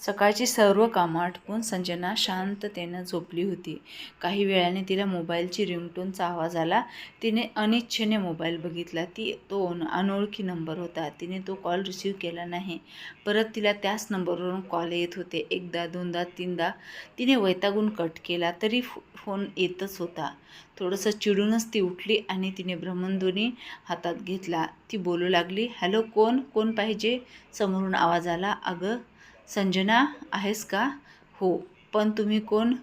सकाळची सर्व कामं आटपून संजना शांततेनं झोपली होती. काही वेळाने तिला मोबाईलची रिंगटोनचा आवाज आला. तिने अनिच्छेने मोबाईल बघितला. ती तो अनोळखी नंबर होता. तिने तो कॉल रिसीव केला नाही. परत तिला त्याच नंबरवरून कॉल येत होते. एकदा दोनदा तीनदा. तिने वैतागून कट केला तरी फो फोन येतच होता. थोडंसं चिडूनच ती उठली आणि तिने भ्रमणध्वनी हातात घेतला. ती बोलू लागली हॅलो कोण? कोण पाहिजे? समोरून आवाज आला अगं संजना आहेस का? हो पण तुम्ही कोण?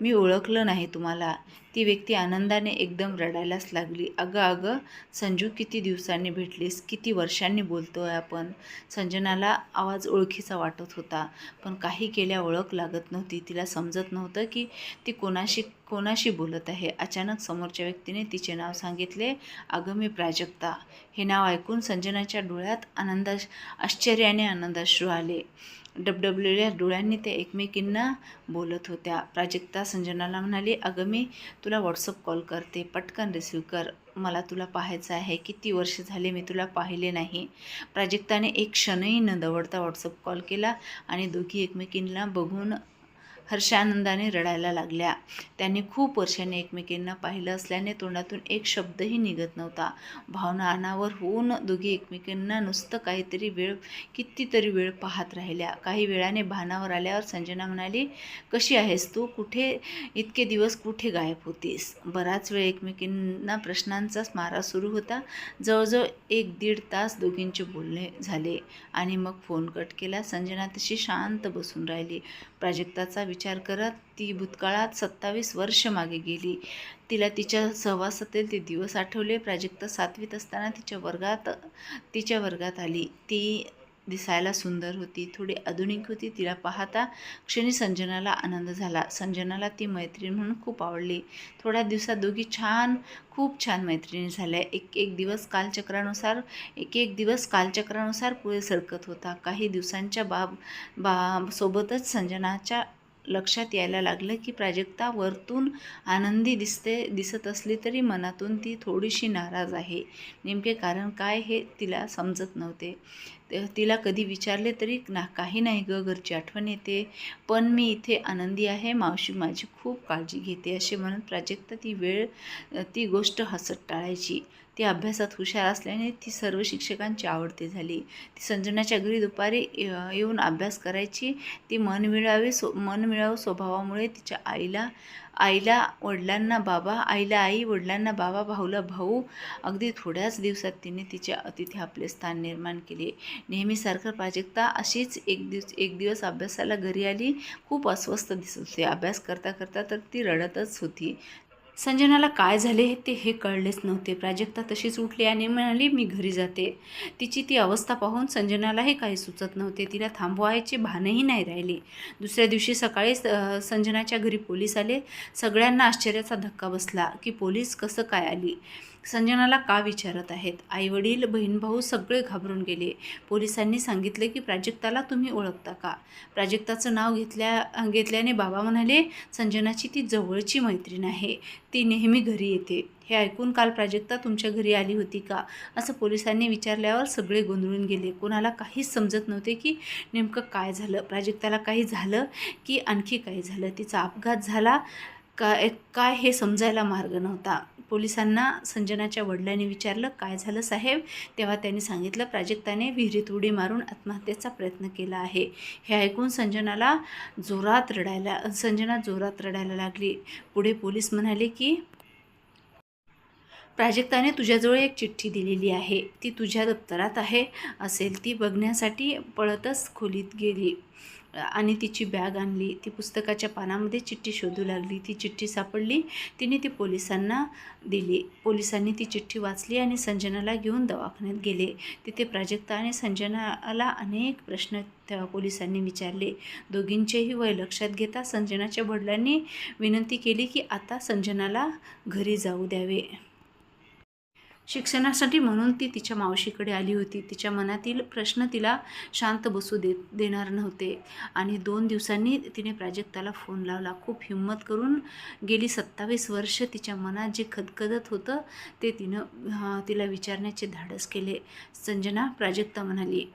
मी ओळखलं नाही तुम्हाला. ती व्यक्ती आनंदाने एकदम रडायलाच लागली. अगं अगं संजू किती दिवसांनी भेटलीस? किती वर्षांनी बोलतो आहे आपण? संजनाला आवाज ओळखीचा वाटत होता पण काही केल्या ओळख लागत नव्हती. तिला समजत नव्हतं की ती कोणाशी कोणाशी बोलत आहे. अचानक समोरच्या व्यक्तीने तिचे नाव सांगितले. अगं मी प्राजक्ता. हे नाव ऐकून संजनाच्या डोळ्यात आनंदा आश्चर्याने आनंदाश्रू आले. डबडबलेल्या डोळ्यांनी त्या एकमेकींना बोलत होत्या. प्राजक्ता संजनाला म्हणाली अगं मी तुला व्हॉट्सअप कॉल करते. पटकन रिसीव कर. मला तुला पाहायचं आहे किती वर्ष झाले मी तुला पाहिले नाही. प्राजक्ताने एक क्षणही न दवडता व्हॉट्सअप कॉल केला आणि दोघी एकमेकींना बघून हर्षानंदाने रडायला लागल्या. त्यांनी खूप वर्षाने एकमेकींना पाहिलं असल्याने तोंडातून एक शब्दही निघत नव्हता. भावना अनावर होऊन दोघी एकमेकींना नुसतं काहीतरी वेळ कितीतरी वेळ पाहत राहिल्या. काही वेळाने भानावर आल्यावर संजना म्हणाली कशी आहेस तू? कुठे इतके दिवस कुठे गायब होतीस? बराच वेळ एकमेकींना प्रश्नांचाच मारा सुरू होता. जवळजवळ एक दीड तास दोघींचे बोलणे झाले आणि मग फोन कट केला. संजना तशी शांत बसून राहिली. प्राजक्ताचा विचार करत ती भूतकाळात सत्तावीस वर्ष मागे गेली. तिला तिच्या सहवासातील ते दिवस आठवले. प्राजक्ता सातवीत असताना तिच्या वर्गात तिच्या वर्गात आली. ती दिसायला सुंदर होती थोडी आधुनिक होती. तिला पाहता क्षणी संजनाला आनंद झाला. संजनाला ती मैत्रीण म्हणून खूप आवडली. थोड्या दिवसात दोघी छान खूप छान मैत्रिणी झाल्या. एक एक दिवस कालचक्रानुसार एक एक दिवस कालचक्रानुसार पुढे सरकत होता. काही दिवसांच्या बाब बा सोबतच संजनाच्या लक्षात यायला लागलं की प्राजक्ता वरतून आनंदी दिसते दिसत असली तरी मनातून ती थोडीशी नाराज आहे. नेमके कारण काय हे तिला समजत नव्हते. तिला कधी विचारले तरी ना काही नाही ग घरची आठवण येते. पण मी इथे आनंदी आहे मावशी माझी खूप काळजी घेते असे म्हणत प्राजक्ता ती वेळ ती गोष्ट हसत टाळायची. ती अभ्यासात हुशार असल्याने ती सर्व शिक्षकांची आवडती झाली. ती संजनाच्या घरी दुपारी येऊन अभ्यास करायची. ती मन मिळावी सो मन मिळावं स्वभावामुळे तिच्या आईला आईला वडिलांना बाबा आईला आई वडिलांना बाबा भाऊला भाऊ. अगदी थोड्याच दिवसात तिने तिच्या तिथे आपले स्थान निर्माण केले. नेहमीसारखं प्राजक्ता अशीच एक दिवस एक दिवस अभ्यासाला घरी आली. खूप अस्वस्थ दिसत होती. अभ्यास करता करता तर ती रडतच होती. संजनाला काय झाले ते हे कळलेच नव्हते. प्राजक्ता तशीच उठली आणि म्हणाली मी घरी जाते. तिची ती अवस्था पाहून संजनालाही काही सुचत नव्हते. तिला थांबवायचे भानही नाही राहिले. दुसऱ्या दिवशी सकाळी संजनाच्या घरी पोलीस आले. सगळ्यांना आश्चर्याचा धक्का बसला की पोलीस कसं काय आली? संजनाला का विचारत आहेत? आईवडील बहीणभाऊ सगळे घाबरून गेले. पोलिसांनी सांगितले की प्राजक्ताला तुम्ही ओळखता का? प्राजक्ताचं नाव घेतल्या घेतल्याने बाबा म्हणाले संजनाची ती जवळची मैत्रीण आहे. ती नेहमी घरी येते. हे ऐकून काल प्राजक्ता तुमच्या घरी आली होती का? असं पोलिसांनी विचारल्यावर सगळे गोंधळून गेले. कोणाला काहीच समजत नव्हते की नेमकं काय झालं. प्राजक्ताला काही झालं की आणखी काही झालं? तिचा अपघात झाला काय काय हे समजायला मार्ग नव्हता. पोलिसांना संजनाच्या वडिलांनी विचारलं काय झालं साहेब? तेव्हा त्यांनी सांगितलं प्राजक्ताने विहिरीत उडी मारून आत्महत्येचा प्रयत्न केला आहे. हे ऐकून संजनाला जोरात रडायला संजना जोरात रडायला लागली. पुढे पोलीस म्हणाले की प्राजक्ताने तुझ्याजवळ एक चिठ्ठी दिलेली आहे. ती तुझ्या दप्तरात आहे. असेल ती बघण्यासाठी पळतच खोलीत गेली. आणि तिची बॅग आणली ती पुस्तकाच्या पानामध्ये चिठ्ठी शोधू लागली ती चिठ्ठी सापडली तिने ती पोलिसांना दिली. पोलिसांनी ती चिठ्ठी वाचली आणि संजनाला घेऊन दवाखान्यात गेले. तिथे प्राजक्ता आणि संजनाला अनेक प्रश्न त्या पोलिसांनी विचारले. दोघींचेही वय लक्षात घेता संजनाच्या वडिलांनी विनंती केली की आता संजनाला घरी जाऊ द्यावे. शिक्षणासाठी म्हणून ती तिच्या मावशीकडे आली होती. तिच्या मनातील प्रश्न तिला शांत बसू देत देणार नव्हते. आणि दोन दिवसांनी तिने प्राजक्ताला फोन लावला. खूप हिंमत करून गेली सत्तावीस वर्ष तिच्या मनात जे खदखदत होतं ते तिनं तिला विचारण्याचे धाडस केले. संजना प्राजक्ता म्हणाली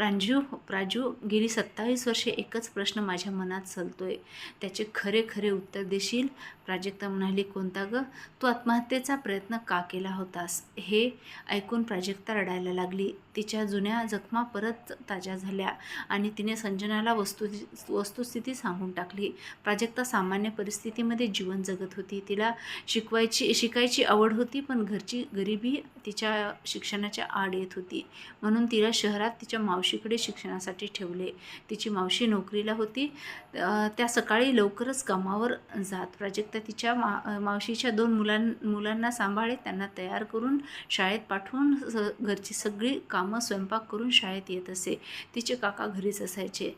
प्रांजू प्राजू गेली सत्तावीस वर्षे एकच प्रश्न माझ्या मनात चलतो आहे त्याचे खरे खरे उत्तर देशील? प्राजक्ता म्हणाली कोणता ग? तू आत्महत्येचा प्रयत्न का केला होतास हे ऐकून प्राजक्ता रडायला लागली. तिच्या जुन्या जखमा परत ताज्या झाल्या आणि तिने संजनाला वस्तु वस्तुस्थिती सांगून टाकली. प्राजक्ता सामान्य परिस्थितीमध्ये जीवन जगत होती. तिला शिकवायची शिकायची आवड होती पण घरची गरिबी तिच्या शिक्षणाच्या आड येत होती. म्हणून तिला शहरात तिच्या मावशी मावशीकडे शिक्षणासाठी ठेवले. तिची मावशी नोकरीला होती. त्या सकाळी लवकरच कामावर जात. प्राजक्ता तिच्या मा मावशीच्या दोन मुलां मुलांना सांभाळे त्यांना तयार करून शाळेत पाठवून स घरची सगळी कामं स्वयंपाक करून शाळेत येत असे. तिचे काका घरीच असायचे.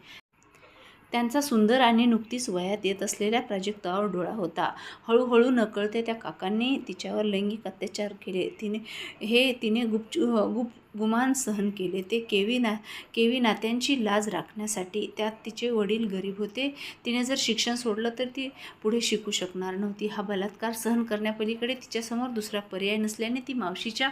त्यांचा सुंदर आणि नुकतीच वयात येत असलेल्या प्राजक्तावर डोळा होता. हळूहळू नकळते त्या काकांनी तिच्यावर लैंगिक अत्याचार केले. तिने हे तिने गुपचू गुप गुमान सहन केले. ते केवी ना केवी नात्यांची लाज राखण्यासाठी त्यात तिचे वडील गरीब होते. तिने जर शिक्षण सोडलं तर ती पुढे शिकू शकणार नव्हती. हा बलात्कार सहन करण्यापलीकडे तिच्यासमोर दुसरा पर्याय नसल्याने ती मावशीच्या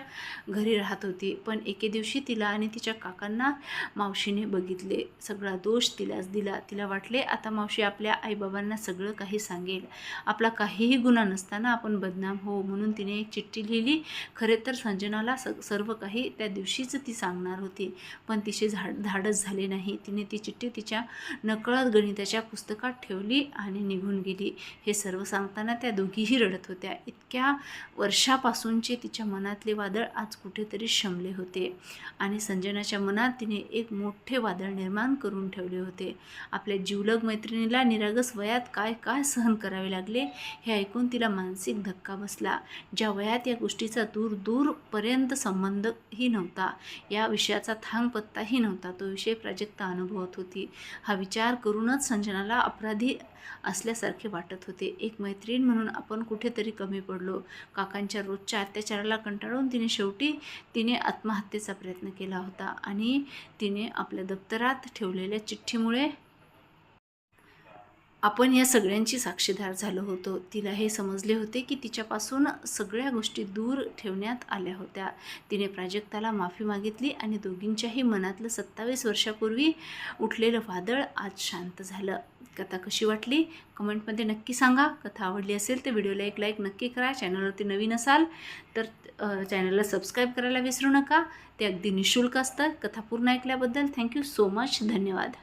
घरी राहत होती. पण एके दिवशी तिला आणि तिच्या काकांना मावशीने बघितले. सगळा दोष तिलाच दिला. तिला वाटले आता मावशी आपल्या आईबाबांना सगळं काही सांगेल. आपला काहीही गुन्हा नसताना आपण बदनाम हो म्हणून तिने एक चिठ्ठी लिहिली. खरे तर संजनाला स सर्व काही त्या दिवशी दिवशीच ती सांगणार होती. पण तिचे झाड धाडस झाले नाही. तिने ती चिठ्ठी तिच्या नकळत गणिताच्या पुस्तकात ठेवली आणि निघून गेली. हे सर्व सांगताना त्या दोघीही रडत होत्या. इतक्या वर्षापासूनचे तिच्या मनातले वादळ आज कुठेतरी शमले होते. आणि संजनाच्या मनात तिने एक मोठे वादळ निर्माण करून ठेवले होते. आपल्या जीवलग मैत्रिणीला निरागस वयात काय काय सहन करावे लागले हे ऐकून तिला मानसिक धक्का बसला. ज्या वयात या गोष्टीचा दूर दूरपर्यंत संबंधही नव्हता. या विषयाचा थांग पत्ताही नव्हता. तो विषय प्राजक्ता अनुभवत होती. हा विचार करूनच संजनाला अपराधी असल्यासारखे वाटत होते. एक मैत्रीण म्हणून आपण कुठेतरी कमी पडलो. काकांच्या रोजच्या अत्याचाराला कंटाळून तिने शेवटी तिने आत्महत्येचा प्रयत्न केला होता आणि तिने आपल्या दप्तरात ठेवलेल्या चिठ्ठीमुळे आपण या सगळ्यांची साक्षीदार झालो होतो. तिला हे समजले होते की तिच्यापासून सगळ्या गोष्टी दूर ठेवण्यात आल्या होत्या. तिने प्राजक्ताला माफी मागितली आणि दोघींच्याही मनातलं सत्तावीस वर्षापूर्वी उठलेलं वादळ आज शांत झालं. कथा कशी वाटली? कमेंटमध्ये नक्की सांगा. कथा आवडली असेल तर व्हिडिओला एक लाईक नक्की करा. चॅनलवरती नवीन असाल तर चॅनलला सबस्क्राईब करायला विसरू नका. ते अगदी निशुल्क असतं. कथा पूर्ण ऐकल्याबद्दल थँक्यू सो मच. धन्यवाद.